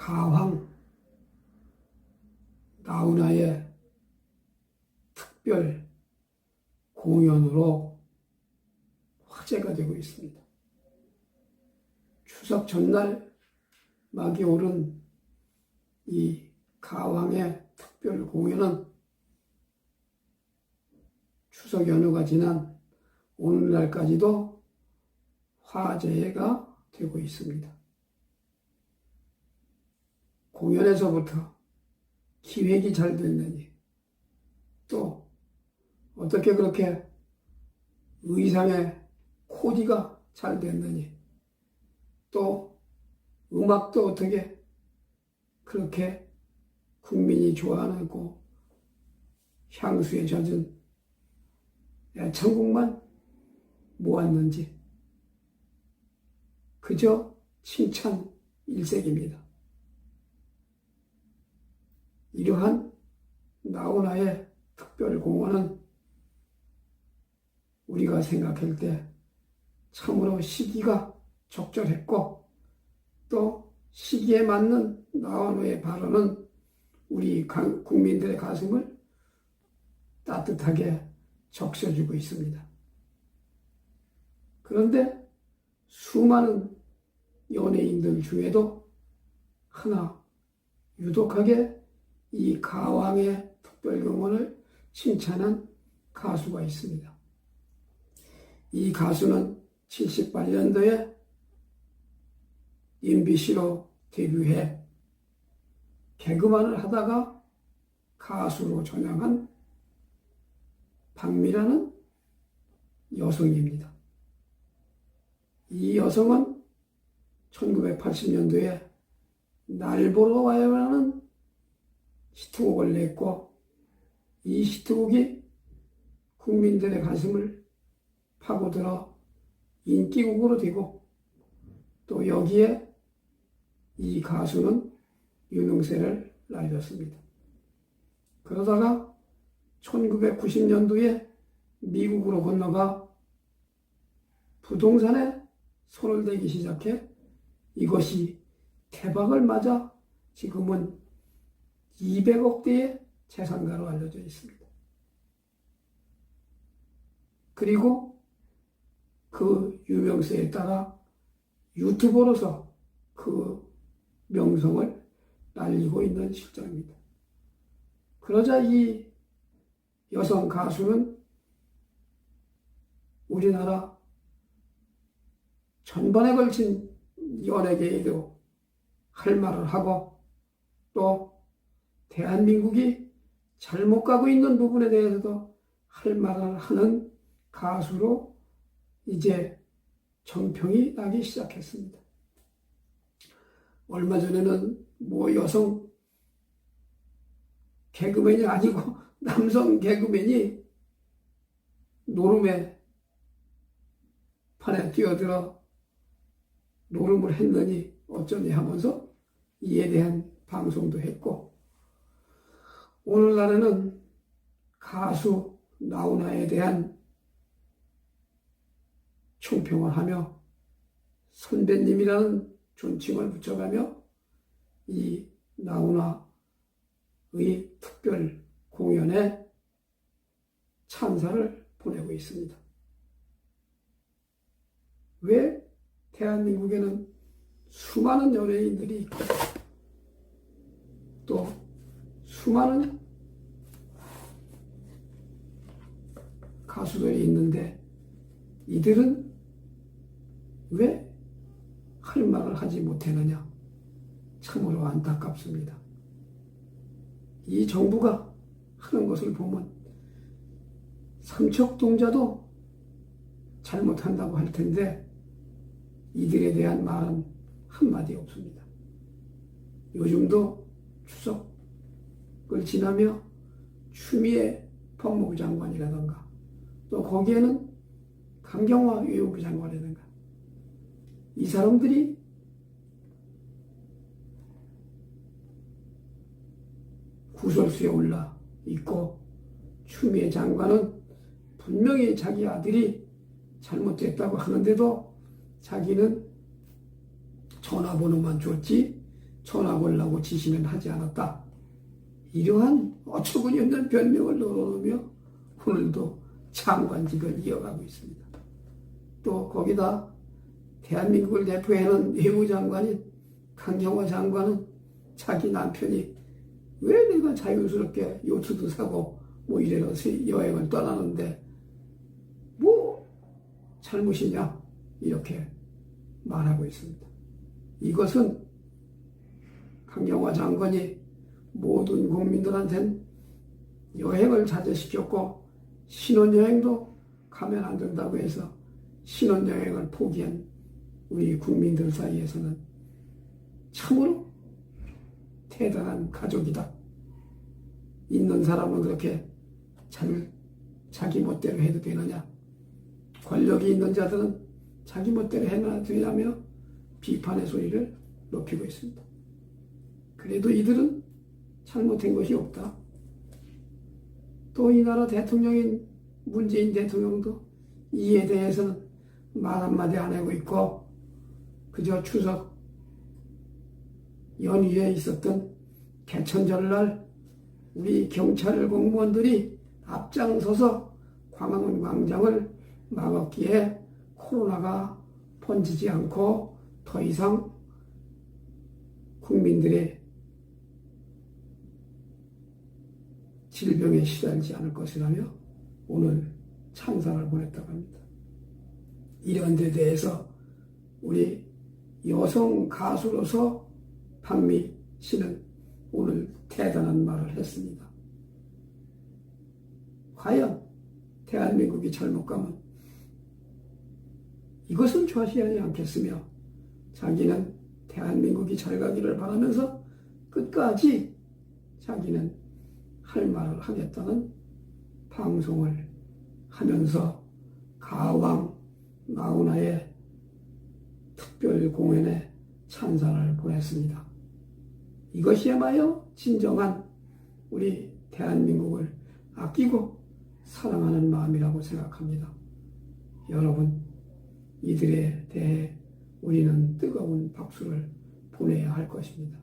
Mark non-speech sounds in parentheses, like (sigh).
가황 나훈아의 특별 공연으로 화제가 되고 있습니다. 추석 전날 막이 오른 이 가왕의 특별 공연은 추석 연휴가 지난 오늘날까지도 화제가 되고 있습니다. 공연에서부터 기획이 잘 됐느니 또 어떻게 그렇게 의상의 코디가 잘 됐느니 또 음악도 어떻게 그렇게 국민이 좋아하고 향수에 젖은 애창곡만 모았는지 그저 칭찬 일색입니다. 이러한 나훈아의 특별 공헌은 우리가 생각할 때 참으로 시기가 적절했고 또 시기에 맞는 나훈아의 발언은 우리 국민들의 가슴을 따뜻하게 적셔주고 있습니다. 그런데 수많은 연예인들 중에도 하나 유독하게 이 가왕의 특별경원을 칭찬한 가수가 있습니다. 이 가수는 78년도에 임비씨로 데뷔해 개그만을 하다가 가수로 전향한 박미라는 여성입니다. 이 여성은 1980년도에 날 보러 와요라는 히트곡을 냈고 이 히트곡이 국민들의 가슴을 파고들어 인기곡으로 되고 또 여기에 이 가수는 유명세를 날렸습니다. 그러다가 1990년도에 미국으로 건너가 부동산에 손을 대기 시작해 이것이 대박을 맞아 지금은 200억대의 재산가로 알려져 있습니다. 그리고 그 유명세에 따라 유튜버로서 그 명성을 날리고 있는 실정입니다. 그러자 이 여성 가수는 우리나라 전반에 걸친 연예계에도 할 말을 하고 또 대한민국이 잘못 가고 있는 부분에 대해서도 할 말을 하는 가수로 이제 정평이 나기 시작했습니다. 얼마 전에는 뭐 여성 개그맨이 아니고 (laughs) 남성 개그맨이 노름에 판에 뛰어들어 노름을 했느니 어쩌니 하면서 이에 대한 방송도 했고 오늘날에는 가수 나훈아에 대한 총평을 하며 선배님이라는 존칭을 붙여가며 이 나훈아의 특별 공연에 찬사를 보내고 있습니다. 왜 대한민국에는 수많은 연예인들이 있고 또 수많은 가수들이 있는데 이들은 왜 할 말을 하지 못했느냐? 참으로 안타깝습니다. 이 정부가 하는 것을 보면 삼척동자도 잘못한다고 할 텐데 이들에 대한 말은 한마디 없습니다. 요즘도 추석 을 지나며 추미애 법무부 장관이라던가 또 거기에는 강경화 외교부 장관이라든가 이 사람들이 구설수에 올라 있고 추미애 장관은 분명히 자기 아들이 잘못됐다고 하는데도 자기는 전화번호만 줬지 전화 걸라고 지시는 하지 않았다. 이러한 어처구니 없는 변명을 넣어놓으며 오늘도 장관직을 이어가고 있습니다. 또 거기다 대한민국을 대표하는 외무장관인 강경화 장관은 자기 남편이 왜 내가 자연스럽게 요트도 사고 뭐 이래서 여행을 떠나는데 뭐 잘못이냐 이렇게 말하고 있습니다. 이것은 강경화 장관이 모든 국민들한테는 여행을 자제시켰고 신혼여행도 가면 안 된다고 해서 신혼여행을 포기한 우리 국민들 사이에서는 참으로 대단한 가족이다. 있는 사람은 그렇게 잘 자기 멋대로 해도 되느냐? 권력이 있는 자들은 자기 멋대로 해놔 되냐며 비판의 소리를 높이고 있습니다. 그래도 이들은 잘못한 것이 없다. 또 이 나라 대통령인 문재인 대통령도 이에 대해서는 말 한마디 안 하고 있고 그저 추석 연휴에 있었던 개천절날 우리 경찰 공무원들이 앞장서서 광화문 광장을 막았기에 코로나가 번지지 않고 더 이상 국민들의 질병에 시달리지 않을 것이라며 오늘 찬사를 보냈다고 합니다. 이런 데 대해서 우리 여성 가수로서 박미 씨는 오늘 대단한 말을 했습니다. 과연 대한민국이 잘못 가면 이것은 좌시하지 않겠으며 자기는 대한민국이 잘 가기를 바라면서 끝까지 자기는 할 말을 하겠다는 방송을 하면서 가왕 나훈아의 특별 공연에 찬사를 보냈습니다. 이것이야말로 진정한 우리 대한민국을 아끼고 사랑하는 마음이라고 생각합니다. 여러분, 이들에 대해 우리는 뜨거운 박수를 보내야 할 것입니다.